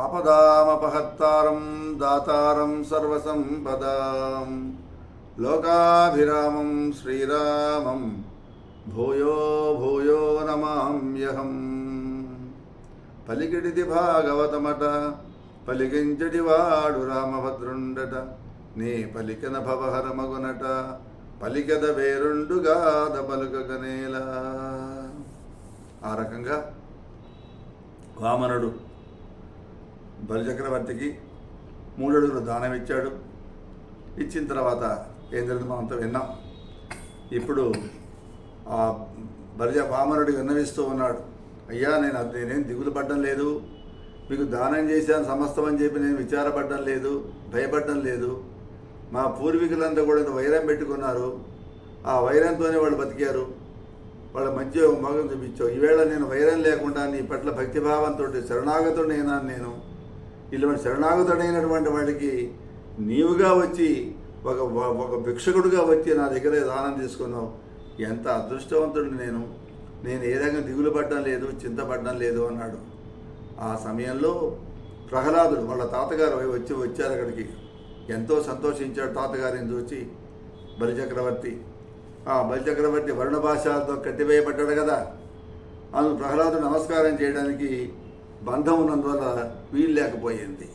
ఆపదామపహత్తారం దాతారం సర్వసంపదాం. లోకాభిరామం శ్రీరామం భూయో భూయో నమామ్యహం. పలికిడిది భాగవతమట పలికించడి వాడు రామభద్రుండట నీ పలికిన భవహరమగునట పలికద వేరుండుగాద పలుకగనేలా ఆ రకంగా వామనుడు బలిచక్రవర్తికి మూడడుగులు దానం ఇచ్చాడు. ఇచ్చిన తర్వాత ఏం జరిగింది మనంతా విన్నాం. ఇప్పుడు ఆ బలిజ పామరుడు విన్నవిస్తూ ఉన్నాడు. అయ్యా నేను నేనేం దిగులు పడ్డం లేదు. మీకు దానం చేశాను సమస్తం అని చెప్పి నేను విచారపడడం లేదు భయపడడం లేదు. మా పూర్వీకులంతా కూడా ఇంత వైరం పెట్టుకున్నారు. ఆ వైరంతోనే వాళ్ళు బతికారు. వాళ్ళ మధ్య మగం చూపించావు. ఈవేళ నేను వైరం లేకుండా నీ పట్ల భక్తిభావంతో శరణాగతుడైనా నేను. ఇలాంటి శరణాగతుడైనటువంటి వాడికి నీవుగా వచ్చి ఒక ఒక భిక్షకుడుగా వచ్చి నా దగ్గర దానం తీసుకున్నావు. ఎంత అదృష్టవంతుడు నేను. నేను ఏ రకంగా దిగులు పడడం లేదు చింతపడడం లేదు అన్నాడు. ఆ సమయంలో ప్రహ్లాదుడు వాళ్ళ తాతగారు వచ్చి వచ్చారు అక్కడికి. ఎంతో సంతోషించాడు తాతగారిని చూసి. బలిచక్రవర్తి ఆ బలిచక్రవర్తి వర్ణ భాషలతో కట్టివేయబడ్డాడు కదా. అందుకు ప్రహ్లాదుడు నమస్కారం చేయడానికి బంధం ఉన్నందువల్ల వీలు లేకపోయింది.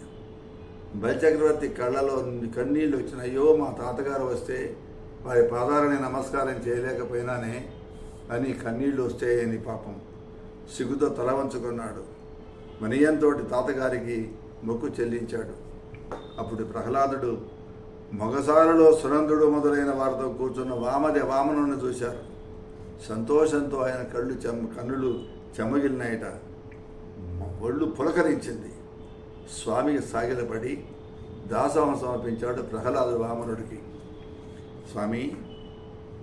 బలిచక్రవర్తి కళ్ళలో కన్నీళ్ళు వచ్చిన అయ్యో మా తాతగారు వస్తే వారి పాదాలని నమస్కారం చేయలేకపోయినానే అని కన్నీళ్ళు వస్తాయని పాపం సిగ్గుతో తల వంచుకున్నాడు. మనియంతోటి తాతగారికి మొక్కు చెల్లించాడు. అప్పుడు ప్రహ్లాదుడు మొగసారులో సునందుడు మొదలైన వారితో కూర్చున్న వామదే వామనుని చూశారు. సంతోషంతో ఆయన కళ్ళు చెమ్ కన్నులు చెమ్మగిలినాయట ఒళ్ళు పులకరించింది. స్వామికి సాగిలపడి దాసోహం సమర్పించాడు ప్రహ్లాదు వామనుడికి. స్వామి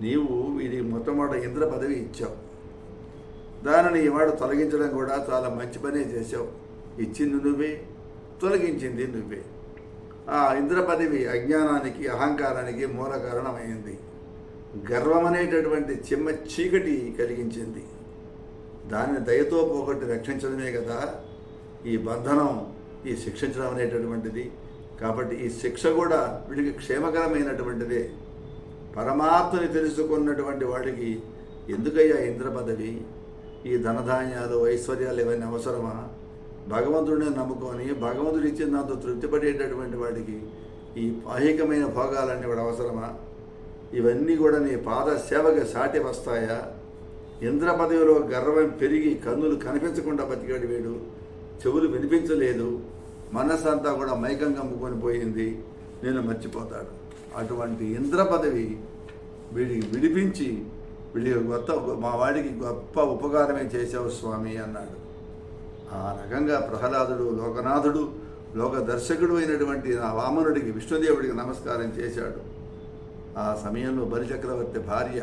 నీవు వీరికి మొట్టమొదటి ఇంద్ర పదవి ఇచ్చావు. దానిని ఇవాడు తొలగించడం కూడా చాలా మంచి పనే చేశావు. ఇచ్చింది నువ్వే తొలగించింది నువ్వే. ఆ ఇంద్ర పదవి అజ్ఞానానికి అహంకారానికి మూల కారణమైంది. గర్వం అనేటటువంటి చిమ్మ చీకటి కలిగించింది. దానిని దయతో పోగొట్టి రక్షించడమే కదా ఈ బంధనం ఈ శిక్షించడం అనేటటువంటిది. కాబట్టి ఈ శిక్ష కూడా వీడికి క్షేమకరమైనటువంటిదే. పరమాత్మని తెలుసుకున్నటువంటి వాడికి ఎందుకయ్యా ఇంద్ర పదవి? ఈ ధనధాన్యాలు ఐశ్వర్యాలు ఏమైనా అవసరమా? భగవంతుడిని నమ్ముకొని భగవంతుడు ఇచ్చిన దాంతో తృప్తిపడేటటువంటి వాడికి ఈ పాహికమైన భోగాలన్నీ కూడా అవసరమా? ఇవన్నీ కూడా నీ పాద సేవకి సాటి వస్తాయా? ఇంద్ర పదవిలో గర్వం పెరిగి కన్నులు కనిపించకుండా బతికాడు వీడు. చెవులు వినిపించలేదు మనస్సు అంతా కూడా మైకం కమ్ముకొని పోయింది నేను మర్చిపోతాడు అటువంటి ఇంద్ర పదవి వీడికి విడిపించి వీడికి కొత్త మా వాడికి గొప్ప ఉపకారమే చేసావు స్వామి అన్నాడు. ఆ రకంగా ప్రహ్లాదుడు లోకనాథుడు లోక దర్శకుడు అయినటువంటి నా వామనుడికి విష్ణుదేవుడికి నమస్కారం చేశాడు. ఆ సమయంలో బలిచక్రవర్తి భార్య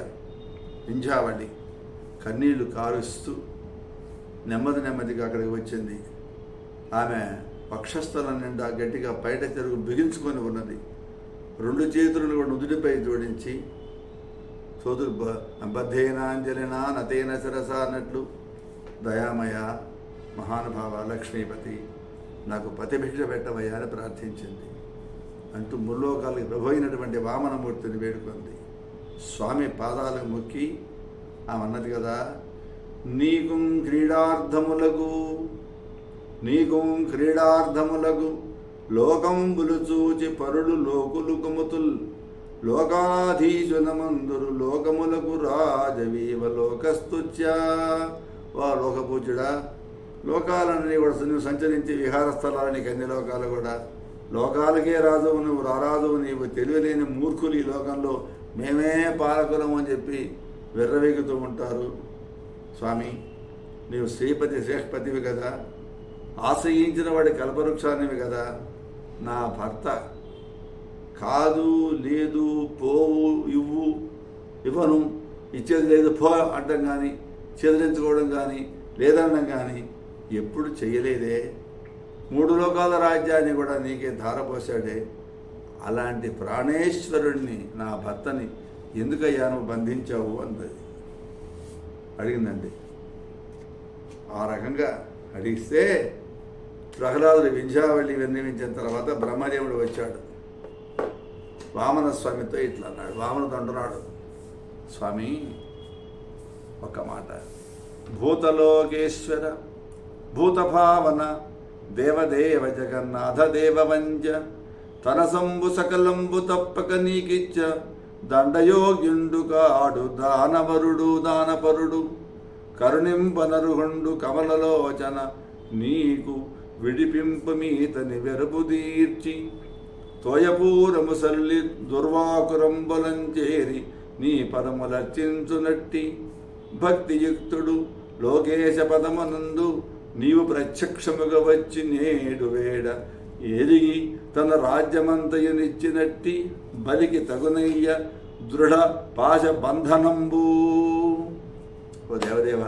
వింజావళి కన్నీళ్ళు కారుస్తూ నెమ్మది నెమ్మదిగా అక్కడికి వచ్చింది. ఆమె పక్షస్థలం నిండా గట్టిగా పైట చెరుగు బిగించుకొని ఉన్నది. రెండు చేతులను కూడా నుదుటిపై జోడించి సోదరు బద్ధేనాంజలినా నతేన శిరస అన్నట్లు దయామయ మహానుభావ లక్ష్మీపతి నాకు పతిభిక్ష పెట్టవయ్యా అని ప్రార్థించింది. అంటూ ముల్లోకాలకి ప్రభు అయినటువంటి వామనమూర్తిని వేడుకుంది. స్వామి పాదాలకు మొక్కి ఆమె అన్నది కదా నీకు క్రీడార్థములకు నీకు క్రీడార్థములకు లోకంబులు చూచి పరులు లోకులు కుముతుల్. లోకాధీశునమందురు లోకములకు రాజవీవ లోకస్తుత్యా వా లోకపూజ్యుడా లోకాలన్నీ కూడా నువ్వు సంచరించి విహార స్థలాలు నీకు అన్ని లోకాలు కూడా. లోకాలకే రాజువు నువ్వు రారాజువు నీవు తెలియలేని మూర్ఖులు ఈ లోకంలో. మేమే పాలకులం అని చెప్పి విర్రవేగుతూ ఉంటారు. స్వామి నీవు శ్రీపతి శ్రేష్పతివి కదా. ఆశ్రయించిన వాడి కల్పవృక్షానివి కదా. నా భర్త కాదు లేదు పోవు ఇవ్వు ఇవ్వను ఇచ్చేది లేదు పో అంటం కానీ చెదిరించుకోవడం కానీ లేదనడం కానీ ఎప్పుడు చేయలేదే మూడు లోకాల రాజ్యాన్ని కూడా నీకే ధారపోసాడే అలాంటి ప్రాణేశ్వరుణ్ణి నా భర్తని ఎందుకయ్యా నువ్వు బంధించావు అంది. అడిగిందండి. ఆ రకంగా అడిగిస్తే ప్రహ్లాదుడు వింధ్యావళి విన్నవించిన తర్వాత బ్రహ్మదేవుడు వచ్చాడు. వామన స్వామితో ఇట్లా అన్నాడు. వామనుడు అంటున్నాడు స్వామి ఒక మాట. భూతలోకేశ్వర భూతభావన దేవదేవ జగన్నాథ దేవవంజ తనసంబు సకలంబు తప్పక నీకిచ్చ దండయోగ్యుండు కాడు దానవరుడు దానపరుడు కరుణింపనరుహుండు కమలలోచన నీకు విడిపింపు మీతని వెరుపు తీర్చి తోయపూరము సల్లి దుర్వాకురంబులంచేరి నీ పదములర్చించునట్టి భక్తియుక్తుడు లోకేశ పదమనందు నీవు ప్రత్యక్షముగా వచ్చి నేడు వేడ ఎరిగి తన రాజ్యమంతయునిచ్చినట్టి బలికి తగునయ్య దృఢ పాశబంధనంబు. ఓ దేవదేవ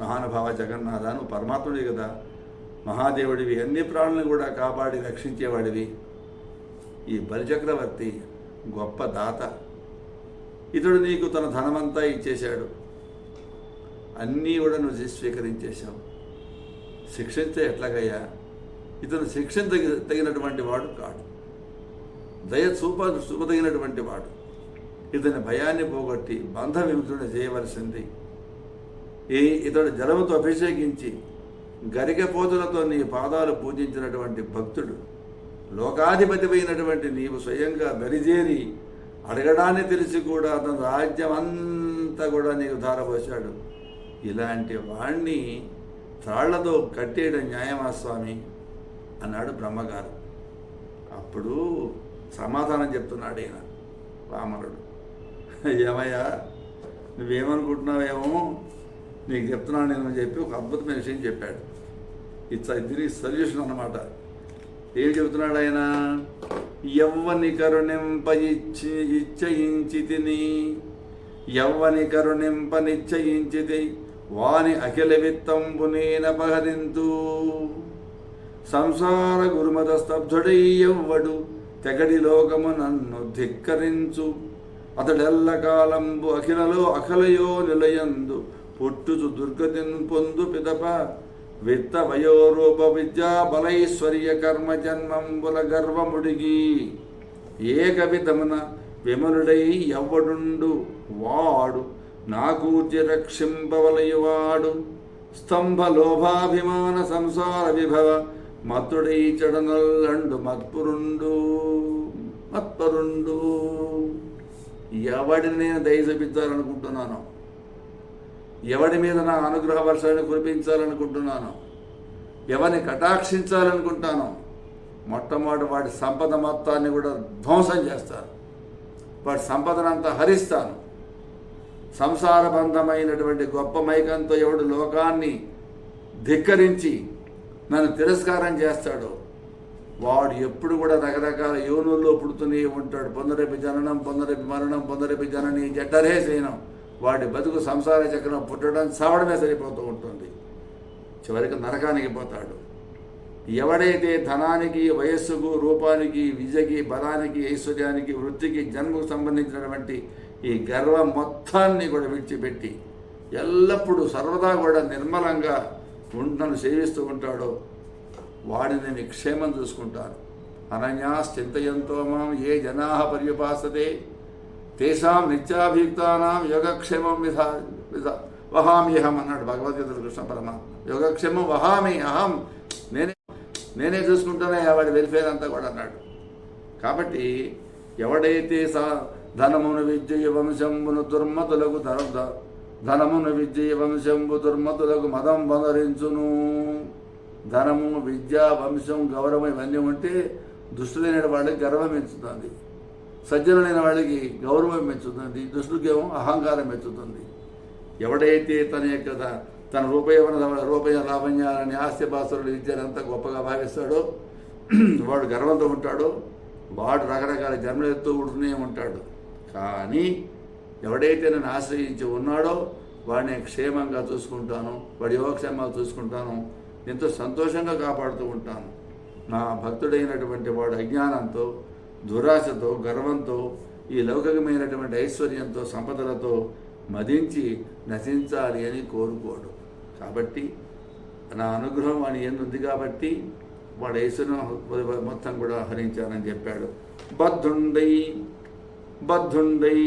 మహానుభావ జగన్నాథ నువ్వు పరమాత్ముడి కదా. మహాదేవుడివి అన్ని ప్రాణులను కూడా కాపాడి రక్షించేవాడివి. ఈ బలిచక్రవర్తి గొప్ప దాత. ఇతడు నీకు తన ధనమంతా ఇచ్చేశాడు. అన్నీ కూడా నువ్వు స్వీకరించేశావు. శిక్షించే ఎట్లాగయ్యా? ఇతను శిక్షణ తగి తగినటువంటి వాడు కాడు. దయ చూప చూపదగినటువంటి వాడు. ఇతని భయాన్ని పోగొట్టి బంధ విముక్తుడిని చేయవలసింది. ఈ ఇతడు జలముతో అభిషేకించి గరికపోతులతో నీ పాదాలు పూజించినటువంటి భక్తుడు లోకాధిపతిపోయినటువంటి నీవు స్వయంగా దరిజేరి అడగడాన్ని తెలిసి కూడా అతను రాజ్యం అంతా కూడా నీకు ధారపోశాడు. ఇలాంటి వాణ్ణి త్రాళ్ళతో కట్టేయడం న్యాయమా స్వామి? అన్నాడు బ్రహ్మగారు. అప్పుడు సమాధానం చెప్తున్నాడు ఈయన వామనుడు ఏమయ్యా నువ్వేమనుకుంటున్నావేమో? నీకు చెప్తున్నాను నేను అని చెప్పి ఒక అద్భుతమైన విషయం చెప్పాడు. ఇట్స్ దీనికి సొల్యూషన్ అనమాట ఏం చెబుతున్నాడు ఆయన? ఎవ్వని కరుణింప ఇచ్చి ఇచ్చయించి తిని ఎవ్వని కరుణింప నిశ్చయించితి వాని అఖిల విత్తంబు నేనపహరింతు సంసార గురుమత స్తబ్ధుడై ఎవ్వడు తెగడి లోకము నన్ను ధిక్కరించు. అతడెల్ల కాలంబు అఖిలలో అఖలయో నిలయందు పుట్టుచు దుర్గతిన్ పొందు పిదప. విత్త వయోరూప విద్యా బలైశ్వర్య కర్మ జన్మంబుల గర్వముడిగి. ఏక విధమున విమలుడై ఎవ్వడుండు వాడు. నాకూర్చి రక్షింపవలయువాడు. స్తంభ లోభాభిమాన సంసార విభవ మత్తుడై చెడనల్లండు మత్పురుండు. మత్పరుండు. ఎవడిని నేను దయ ఎవడి మీద నా అనుగ్రహ వర్షాన్ని కురిపించాలనుకుంటున్నాను ఎవరిని కటాక్షించాలనుకుంటాను మొట్టమొదటి వాడి సంపద మొత్తాన్ని కూడా ధ్వంసం చేస్తాను. వాడి సంపదనంతా హరిస్తాను. సంసారబంధమైనటువంటి గొప్ప మైకంతో ఎవడు లోకాన్ని ధిక్కరించి నన్ను తిరస్కారం చేస్తాడు వాడు ఎప్పుడు కూడా రకరకాల యోనుల్లో పుడుతూనే ఉంటాడు. పొందరేపి జననం పొందరేపి మరణం పొందరేపి జనని జఠరే శయనం వాడి బతుకు సంసార చక్రం పుట్టడం చావడమే సరిపోతూ ఉంటుంది. చివరికి నరకానికి పోతాడు. ఎవడైతే ధనానికి వయస్సుకు రూపానికి విద్యకి బలానికి ఐశ్వర్యానికి వృత్తికి జన్మకు సంబంధించినటువంటి ఈ గర్వం మొత్తాన్ని కూడా విడిచిపెట్టి ఎల్లప్పుడూ సర్వదా కూడా నిర్మలంగా ఉంటను సేవిస్తూ ఉంటాడో. వాడిని నేను క్షేమం చూసుకుంటాను. అనన్యాశ్చింతయంతో మాం ఏ జనా పర్యుపాసతే. తేషాం నిత్యాభియుక్తానాం యోగక్షేమం విధా విధా వహామ్యహం అన్నాడు భగవద్గీత కృష్ణ పరమాత్మ. యోగక్షేమం వహామి అహం. నేనే నేనే చూసుకుంటానే వాడి వెల్ఫేర్ అంతా కూడా అన్నాడు. కాబట్టి ఎవడైతే సా ధనమును విద్య వంశంబును దుర్మతులకు ధర ధనమును విద్య వంశంబు దుర్మతులకు మదం బదరించును ధనము విద్య వంశం గౌరవం ఇవన్నీ ఉంటే దుష్టులైన వాళ్ళకి గర్వం పెంచుతుంది సజ్జనులైన వాళ్ళకి గౌరవం పెంచుతుంది దుష్టుకేమో అహంకారం పెంచుతుంది ఎవడైతే తన యొక్క తన రూపయవన రూపయ లావణ్యాలని ఆస్తిపాస్తులు విద్యనంతా గొప్పగా భావిస్తాడో వాడు గర్వంతో ఉంటాడో వాడు రకరకాల జన్మలు ఎత్తూ ఉంటూనే ఉంటాడు. కానీ ఎవడైతే నన్ను ఆశ్రయించి ఉన్నాడో వాడిని క్షేమంగా చూసుకుంటాను వాడి యోగక్షేమాలు చూసుకుంటాను ఎంతో సంతోషంగా కాపాడుతూ ఉంటాను. నా భక్తుడైనటువంటి వాడు అజ్ఞానంతో దురాశతో గర్వంతో ఈ లౌకికమైనటువంటి ఐశ్వర్యంతో సంపదలతో మదించి నశించాలి అని కోరుకోడు. కాబట్టి నా అనుగ్రహం అని ఎందుంది కాబట్టి వాడు ఐశ్వర్యం మొత్తం కూడా హరించానని చెప్పాడు. బద్ధుండై బద్ధుండై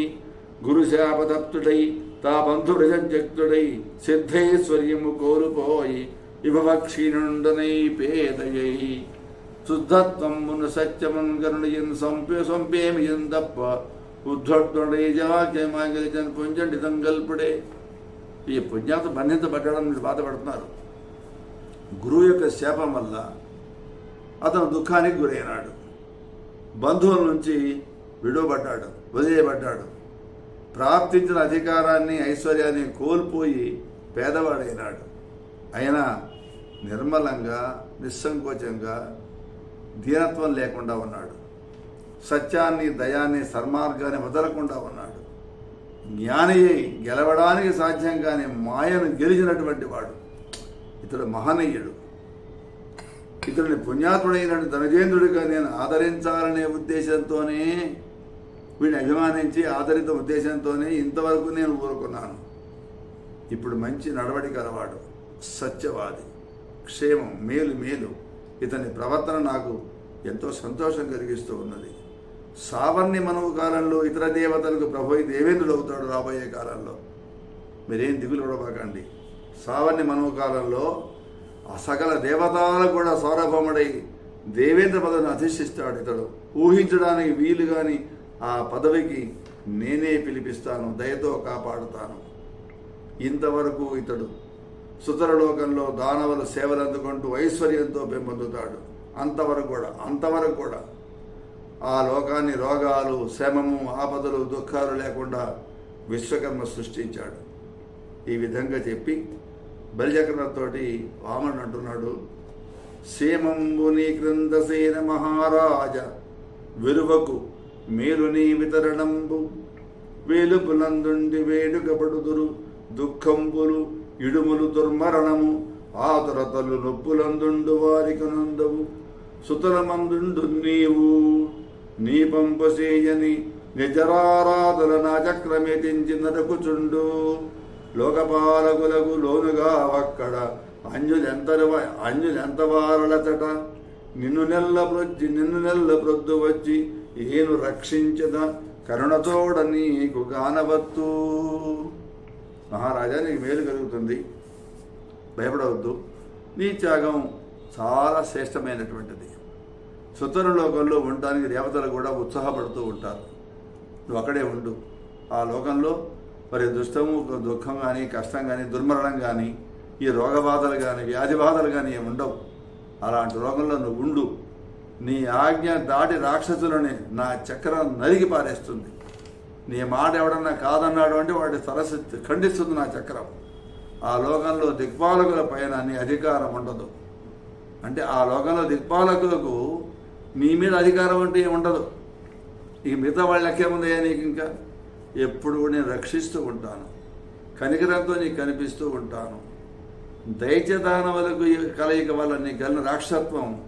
గురుశాపదప్తుడై తా బంధురజక్తుడై సిద్ధైశ్వర్యము కోల్పోయి క్షీణుండనై పేదయై. శుద్ధత్వమును సత్యమును గరుణయన్ సంపే సంపేమి తప్ప ఉద్ధట్టుడై జవాక్యమాంగలిజన్ పుంజండి గల్పుడే ఈ పుణ్యాత బంధించబడ్డాడని మీరు బాధపడుతున్నారు. గురువు యొక్క శాపం వల్ల అతను దుఃఖానికి గురైనాడు. బంధువుల నుంచి విడువబడ్డాడు వదిలేయబడ్డాడు. ప్రాప్తించిన అధికారాన్ని ఐశ్వర్యాన్ని కోల్పోయి పేదవాడైనాడు. అయినా నిర్మలంగా నిస్సంకోచంగా దీనత్వం లేకుండా ఉన్నాడు. సత్యాన్ని దయాన్ని సన్మార్గాన్ని వదలకుండా ఉన్నాడు. జ్ఞానియే గెలవడానికి సాధ్యం కాని మాయను గెలిచినటువంటి వాడు. ఇతడు మహనీయుడు. ఇతడిని పుణ్యాత్ముడైన ధనజేంద్రుడిగా నేను ఆదరించాలనే ఉద్దేశంతోనే వీడిని అభిమానించి ఆదరిత ఉద్దేశంతోనే ఇంతవరకు నేను ఊరుకున్నాను. ఇప్పుడు మంచి నడవడి గలవాడు సత్యవాది క్షేమం మేలు మేలు. ఇతని ప్రవర్తన నాకు ఎంతో సంతోషం కలిగిస్తూ ఉన్నది. సావర్ణి మనవు కాలంలో ఇతర దేవతలకు ప్రభు దేవేంద్రుడు అవుతాడు రాబోయే కాలంలో. మీరేం దిగులు పడబాకండి. సావర్ణి మనవు కాలంలో ఆ సకల దేవతలు కూడా సార్వభౌముడై దేవేంద్ర పదవిని అధిష్ఠిస్తాడు ఇతడు. ఊహించడానికి వీలు కాని ఆ పదవికి నేనే పిలిపిస్తాను దయతో కాపాడుతాను. ఇంతవరకు ఇతడు సుతరలోకంలో దానవుల సేవలు అందుకుంటూ ఐశ్వర్యంతో పెంపొందుతాడు. అంతవరకు కూడా అంతవరకు కూడా ఆ లోకాన్ని రోగాలు శ్రమము ఆపదలు దుఃఖాలు లేకుండా విశ్వకర్మ సృష్టించాడు. ఈ విధంగా చెప్పి బలిచక్రతోటి వామనుడు అంటున్నాడు సీమంబుని క్రిందసేన మహారాజ వెలువకు మేలుని వితరణంబు. వేలుపులందుండి వేడుకబడుదురు దుఃఖంబులు ఇడుములు దుర్మరణము ఆతురతలు నొప్పులందుండు వారికి నందవు. సుతలమందుండు నీవు నీ పంపసేయని నిజరారాధుల నా చక్రమెతించి లోకపాలకులకు లోనుగా అక్కడ అంజులెంతరు అంజులెంత వారలచట నిన్ను నెల్ల ప్రొద్ది నిన్ను నెల్ల ప్రొద్దు వచ్చి ఏను రక్షించద కరుణతోడ నీకు గానవత్తు. మహారాజా నీకు మేలు కలుగుతుంది. భయపడవద్దు. నీ త్యాగం చాలా శ్రేష్టమైనటువంటిది. సుతర లోకంలో ఉండడానికి దేవతలు కూడా ఉత్సాహపడుతూ ఉంటారు. నువ్వు అక్కడే ఉండు. ఆ లోకంలో మరి దుష్టము దుఃఖం కానీ కష్టం కానీ దుర్మరణం కానీ ఈ రోగబాధలు కానీ వ్యాధి బాధలు కానీ ఏమి ఉండవు. అలాంటి రోగంలో నువ్వు ఉండు. నీ ఆజ్ఞ దాటి రాక్షసులని నా చక్రం నరిగి పారేస్తుంది. నీ మాట ఎవడన్నా కాదన్నాడు అంటే వాడి సరస్సు ఖండిస్తుంది నా చక్రం. ఆ లోకంలో దిక్పాలకుల పైన నీ అధికారం ఉండదు. అంటే ఆ లోకంలో దిక్పాలకులకు నీ మీద అధికారం అంటే ఏముండదు ఉండదు. ఇక మిగతా వాళ్ళ లెక్కేముందయ్యా నీకు ఇంకా? ఎప్పుడు నేను రక్షిస్తూ ఉంటాను. కనికరంతో నీకు కనిపిస్తూ ఉంటాను. దైత్యదానవులకు కలయిక వల్ల నీ గల రాక్షసత్వం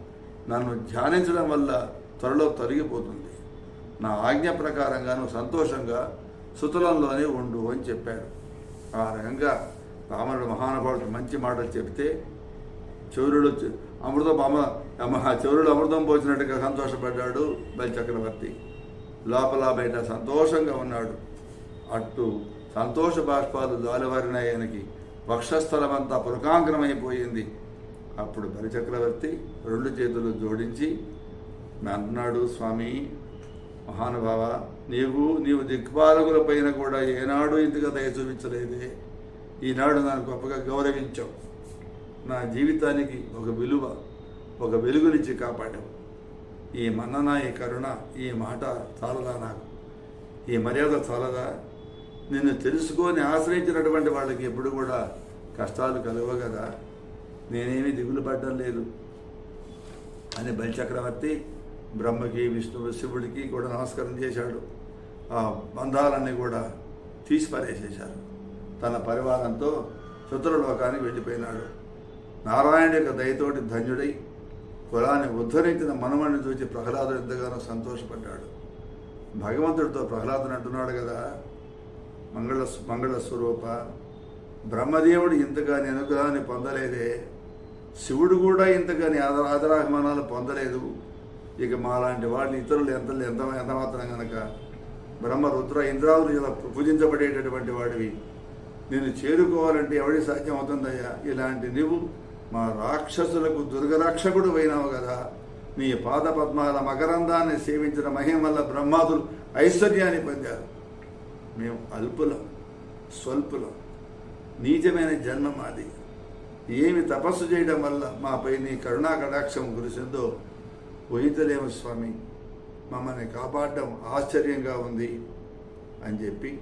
నన్ను ధ్యానించడం వల్ల త్వరలో తొలగిపోతుంది. నా ఆజ్ఞ ప్రకారంగా నువ్వు సంతోషంగా సుతులంలోనే ఉండు అని చెప్పాడు. ఆ రకంగా రామనుడు మహానుభావుడు మంచి మాటలు చెప్తే చౌరుడు అమృతం అమ చౌరుడు అమృతం పోసినట్టుగా సంతోషపడ్డాడు బలిచక్రవర్తి లోపల బయట సంతోషంగా ఉన్నాడు. అట్టు సంతోష బాష్పాలు దాలివారిన ఆయనకి వక్షస్థలమంతా పురకాంకరమైపోయింది అప్పుడు బలిచక్రవర్తి రెండు చేతులు జోడించి అన్నాడు స్వామి మహానుభావ నీవు నీవు దిక్పాలకుల పైన కూడా ఏనాడు ఇంతగా దయ చూపించలేదే. ఈనాడు నన్ను గొప్పగా గౌరవించావు. నా జీవితానికి ఒక విలువ ఒక వెలుగునిచ్చి కాపాడావు. ఈ మన్నన ఈ కరుణ ఈ మాట చాలదా నాకు? ఈ మర్యాద చాలదా? నిన్ను తెలుసుకొని ఆశ్రయించినటువంటి వాళ్ళకి ఎప్పుడు కూడా కష్టాలు కలవు కదా. నేనేమీ దిగులు పడ్డం లేదు. అని బలిచక్రవర్తి బ్రహ్మకి విష్ణువు శివుడికి కూడా నమస్కారం చేశాడు. ఆ బంధాలన్నీ కూడా తీసి పారేసేశారు తన పరివారంతో శత్రులోకానికి వెళ్ళిపోయినాడు. నారాయణ యొక్క దయతోటి ధన్యుడై కులాన్ని ఉద్ధరించిన మనమణ్ణి చూసి ప్రహ్లాదుడు ఎంతగానో సంతోషపడ్డాడు. భగవంతుడితో ప్రహ్లాదుని అంటున్నాడు కదా మంగళ మంగళ స్వరూప బ్రహ్మదేవుడు ఇంతగా నేను అనుగ్రహాన్ని పొందలేదే శివుడు కూడా ఇంతగాని ఆదర ఆదరాభిమానాలు పొందలేదు ఇక మాలాంటి వాళ్ళని ఇతరులు ఎంత ఎంత ఎంత మాత్రం బ్రహ్మ రుద్ర ఇంద్రాదులు ఇలా పూజించబడేటటువంటి వాడివి. నేను చేరుకోవాలంటే ఎవడి సాధ్యం అవుతుందయ్యా? ఇలాంటి నువ్వు మా రాక్షసులకు దుర్గరక్షకుడు అయినావు కదా. నీ పాద పద్మాల మకరందాన్ని సేవించిన మహిమ వల్ల బ్రహ్మాదులు ఐశ్వర్యాన్ని పొందారు. మేము అల్పులం స్వల్పులం నీచమైన జన్మ మాది. ఏమి తపస్సు చేయడం వల్ల మాపై నీ కరుణా కటాక్షం కురిసిందో ఊహించలేము స్వామి. మమ్మల్ని కాపాడడం ఆశ్చర్యంగా ఉంది అని చెప్పి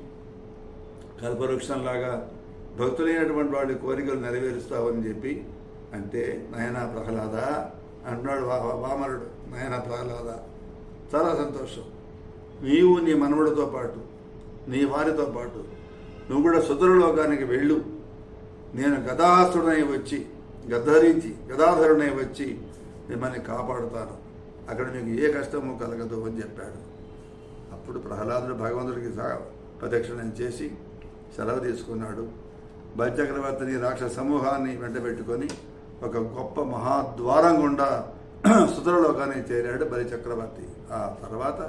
కల్పవృక్షంలాగా భక్తులైనటువంటి వాడి కోరికలు నెరవేరుస్తావని చెప్పి అంటే నయనా ప్రహ్లాద అన్నాడు వామనుడు నయనా ప్రహ్లాద. చాలా సంతోషం. నీవు నీ మనవడితో పాటు నీ వారితో పాటు నువ్వు కూడా సుదరలోకానికి వెళ్ళు. నేను గదాసుడనై వచ్చి గద్దరించి గదాధరుడై వచ్చి మిమ్మల్ని కాపాడుతాను. అక్కడ మీకు ఏ కష్టము కలగదు అని చెప్పాడు. అప్పుడు ప్రహ్లాదుడు భగవంతుడికి ప్రదక్షిణం చేసి సెలవు తీసుకున్నాడు. బలిచక్రవర్తిని రాక్షస సమూహాన్ని వెంటబెట్టుకొని ఒక గొప్ప మహాద్వారం గుండా సుతరలోకానికి చేరాడు బలిచక్రవర్తి ఆ తర్వాత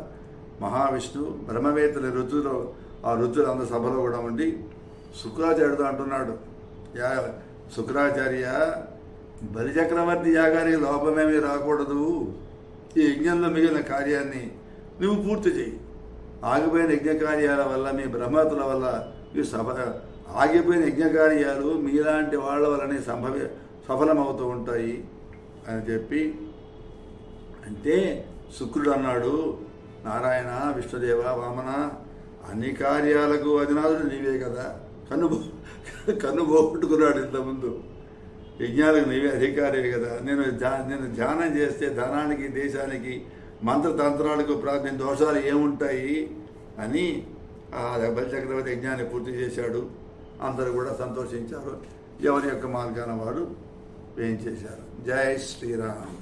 మహావిష్ణు బ్రహ్మవేత్తల రుచులో ఆ రుచులు సభలో కూడా ఉండి శుక్రాచార్యుడు అంటున్నాడు. యా శుక్రాచార్య బలిచక్రవర్తి యాగానికి లోపమేమీ రాకూడదు. ఈ యజ్ఞంలో మిగిలిన కార్యాన్ని నువ్వు పూర్తి చేయి ఆగిపోయిన యజ్ఞ కార్యాల వల్ల మీ బ్రహ్మతుల వల్ల మీ సభ ఆగిపోయిన యజ్ఞ కార్యాలు మీలాంటి వాళ్ళ వల్లనే సంభవ సఫలమవుతూ ఉంటాయి అని చెప్పి. అంటే శుక్రుడు అన్నాడు నారాయణ విష్ణుదేవ వామన అన్ని కార్యాలకు అధినాథుడు నీవే కదా. కన్ను కన్ను పోగొట్టుకున్నాడు ఇంతకుముందు. యజ్ఞాలకు నీవే అధికారే కదా. నేను నేను ధ్యానం చేస్తే ధనానికి దేశానికి మంత్రతంత్రాలకు ప్రార్థన దోషాలు ఏముంటాయి? అని ఆ బలిచక్రవర్తి యజ్ఞాన్ని పూర్తి చేశాడు. అందరూ కూడా సంతోషించారు. ఎవరి యొక్క మార్గాన వారు వేయించేశారు జై శ్రీరామ్